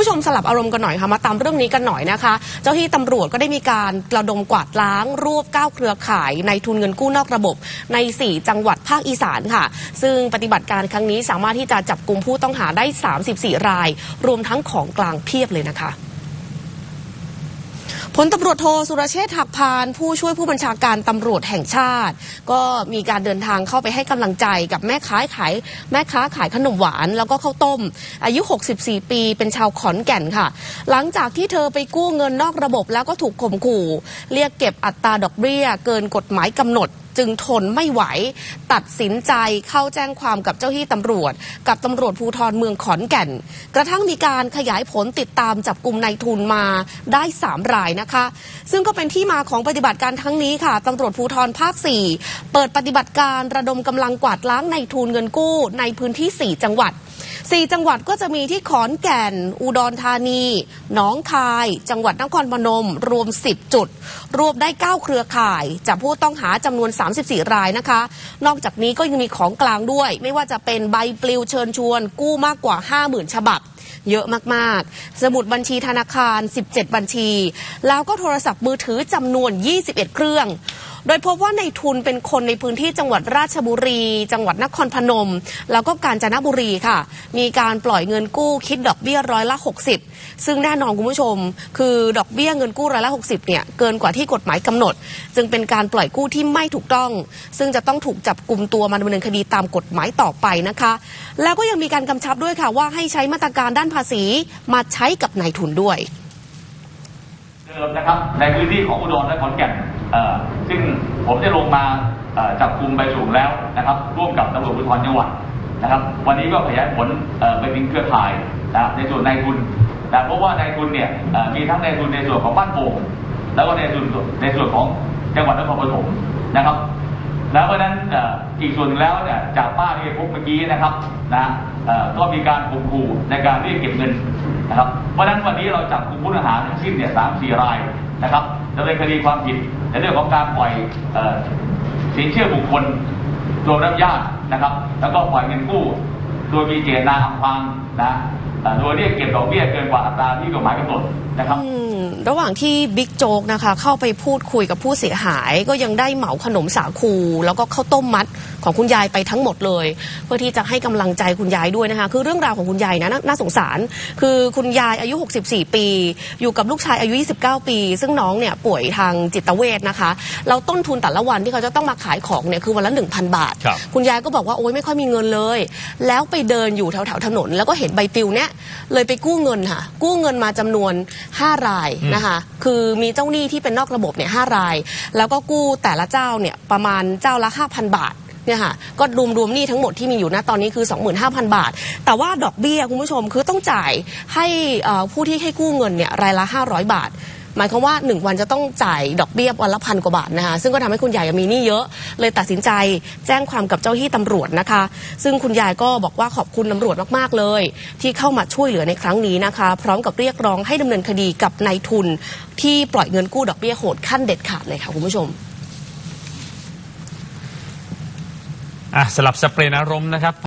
ผู้ชมสลับอารมณ์กันหน่อยค่ะมาตามเรื่องนี้กันหน่อยนะคะ เจ้าที่ตำรวจก็ได้มีการระดมกวาดล้างรวบ9เครือข่ายในทุนเงินกู้นอกระบบ ใน 4 จังหวัดภาคอีสานค่ะ ซึ่งปฏิบัติการครั้งนี้สามารถที่จะจับกลุ่มผู้ต้องหาได้ 34 ราย รวมทั้งของกลางเพียบเลยนะคะ พลตำรวจโทสุรเชษฐ์หักพานผู้ช่วยผู้บัญชาการตำรวจแห่งชาติ ก็มีการเดินทางเข้าไปให้กำลังใจกับแม่ค้าขายแม่ค้าขายขนมหวานแล้วก็ข้าวต้ม อายุ 64 ปีเป็นชาวขอนแก่นค่ะ หลังจากที่เธอไปกู้เงินนอกระบบแล้วก็ถูกข่มขู่ เรียกเก็บอัตราดอกเบี้ยเกินกฎหมายกำหนด จึงทนไม่ไหว ตัดสินใจเข้าแจ้งความกับเจ้าที่ตำรวจ กับตำรวจภูธรเมืองขอนแก่น กระทั่งมีการขยายผลติดตามจับกลุ่มนายทุนมาได้ 3 รายนะคะ ซึ่งก็เป็นที่มาของปฏิบัติการทั้งนี้ค่ะตำรวจภูธรภาค 4 เปิดปฏิบัติการระดมกำลังกวาดล้างนายทุนเงินกู้ในพื้นที่ 4 จังหวัด 4 จังหวัดก็จะมีที่ขอนแก่น อุดรธานี หนองคาย จังหวัดนครพนม รวม 10 จุด รวบได้ 9 เครือข่ายจับผู้ต้องหาจำนวน 34 รายนะคะ นอกจากนี้ก็ยังมีของกลางด้วย ไม่ว่าจะเป็นใบปลิวเชิญชวน กู้มากกว่า 50,000 ฉบับเยอะมาก ๆ สมุดบัญชีธนาคาร 17 บัญชี แล้วก็โทรศัพท์มือถือจำนวน 21 เครื่อง โดยพบว่าในทุนเป็นคนในพื้นที่จังหวัดราชบุรี จังหวัดนครพนม แล้วก็กาญจนบุรีค่ะ มีการปล่อยเงินกู้คิดดอกเบี้ยร้อยละ 60 ซึ่งแน่นอนคุณผู้ชม คือดอกเบี้ยเงินกู้ร้อยละ60เนี่ยเกินกว่าที่กฎหมายกำหนด จึงเป็นการปล่อยกู้ที่ไม่ถูกต้อง ซึ่งจะต้องถูกจับกลุ่มตัวมาดำเนินคดีตามกฎหมายต่อไปนะคะ แล้วก็ยังมีการกำชับด้วยค่ะว่าให้ใช้มาตรการด้านภาษีมาใช้กับนายทุนด้วยเดิมนะครับในพื้นที่ของอุดรและขอนแก่นเอ่อซึ่ง ผมได้ลงมาจับกลุ่มไปสูงแล้วนะครับ ร่วมกับตำรวจภูธรจังหวัดนะครับ วันนี้ก็ขยายผลไปถึงเครือข่ายนะในส่วนนายทุนนะเพราะว่านายทุนเนี่ยมีทั้งนายทุนในส่วนของบ้านโป่งแล้วก็ในส่วนในส่วนของจังหวัดนครปฐมนะครับ แล้วเพราะนั้นอีกส่วนแล้วเนี่ยจากป้าที่พบเมื่อกี้นะครับนะก็มีการข่มขู่ในการเรียกเก็บเงินนะครับ เพราะนั้นวันนี้เราจับกลุ่มผู้ต้องหาทั้งสิ้นเนี่ยสามสี่ราย นะครับดำเนินคดีความผิดในเรื่องของการปล่อยสินเชื่อบุคคลโดยรับญาตินะครับ แล้วก็ปล่อยเงินกู้โดยมีเจตนาอำพรางนะเอ่โดยเรียกเก็บดอกเบี้ยเกินกว่าอัตราที่กฎหมายกำหนดนะครับ ระหว่างที่บิ๊กโจ๊กนะคะ เข้าไปพูดคุยกับผู้เสียหาย ก็ยังได้เหมาขนมสาคู แล้วก็ข้าวต้มมัดของคุณยายไปทั้งหมดเลย เพื่อที่จะให้กำลังใจคุณยายด้วยนะคะ คือเรื่องราวของคุณยายนะนาน่าสงสาร คือคุณยายอายุ 64 ปี อยู่กับลูกชายอายุ 29 ปี ซึ่งน้องเนี่ยป่วยทางจิตเวชนะคะแล้วต้นทุนแต่ละวันที่เขาจะต้องมาขายของเนี่ยคือวันละ1,000 บาทครับคุณยายก็บอกว่าโอ๊ยไม่ค่อยมีเงินเลย แล้วไปเดินอยู่แถวแถวๆถนน แล้วก็เห็นใบปลิวเนี้ยเลยไปกู้เงินค่ะ กู้เงินมาจำนวน 5 รายนะคะ คือมีเจ้าหนี้ที่เป็นนอกระบบเนี่ยห้าราย แล้วก็กู้แต่ละเจ้าเนี่ยประมาณเจ้าละ 5,000 บาทเนี่ยค่ะก็รวมรวมหนี้ทั้งหมดที่มีอยู่นะตอนนี้คือ 25,000 บาท แต่ว่าดอกเบี้ยคุณผู้ชมคือต้องจ่ายให้ผู้ที่ให้กู้เงินเนี่ยรายละ 500 บาท หมายความว่า 1 วันจะต้องจ่ายดอกเบี้ยวันละพันกว่าบาทนะคะซึ่งก็ทำให้คุณยายมีหนี้เยอะ เลยตัดสินใจแจ้งความกับเจ้าที่ตำรวจนะคะ ซึ่งคุณยายก็บอกว่าขอบคุณตำรวจมาก ๆ เลย ที่เข้ามาช่วยเหลือในครั้งนี้นะคะ พร้อมกับเรียกร้องให้ดำเนินคดีกับนายทุน ที่ปล่อยเงินกู้ดอกเบี้ยโหดขั้นเด็ดขาดเลยค่ะ คุณผู้ชมอะสลับสเปรย์อารมณ์นะครับ